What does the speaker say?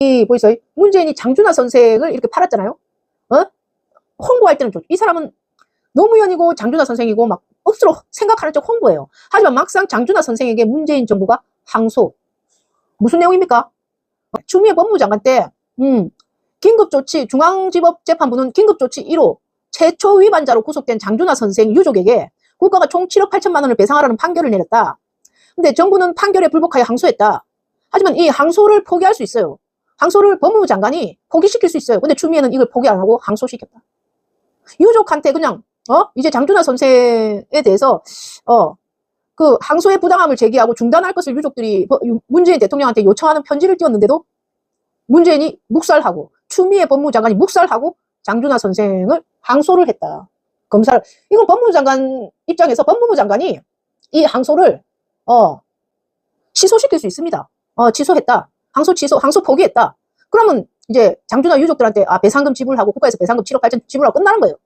이 보이세요? 문재인이 장준하 선생을 이렇게 팔았잖아요. 어? 홍보할 때는 좋죠. 이 사람은 노무현이고 장준하 선생이고 막 억수로 생각하는 척 홍보해요. 하지만 막상 장준하 선생에게 문재인 정부가 항소. 무슨 내용입니까? 추미애 법무장관 때, 음, 긴급조치, 중앙지법재판부는 긴급조치 1호, 최초 위반자로 구속된 장준하 선생 유족에게 국가가 총 7억 8천만 원을 배상하라는 판결을 내렸다. 근데 정부는 판결에 불복하여 항소했다. 하지만 이 항소를 포기할 수 있어요. 항소를 법무부 장관이 포기시킬 수 있어요. 근데 추미애는 이걸 포기 안 하고 항소시켰다. 유족한테 그냥 어 이제 장준하 선생에 대해서 어 그 항소의 부당함을 제기하고 중단할 것을 유족들이 버- 유- 문재인 대통령한테 요청하는 편지를 띄웠는데도 문재인이 묵살하고 추미애 법무부 장관이 묵살하고 장준하 선생을 항소를 했다. 검찰 이건 법무부 장관 입장에서 법무부 장관이 이 항소를 어 취소시킬 수 있습니다. 어 취소했다. 항소 취소, 항소 포기했다. 그러면 이제 장준하 유족들한테 아 배상금 지불하고 국가에서 배상금 7억 8천 지불하고 끝나는 거예요.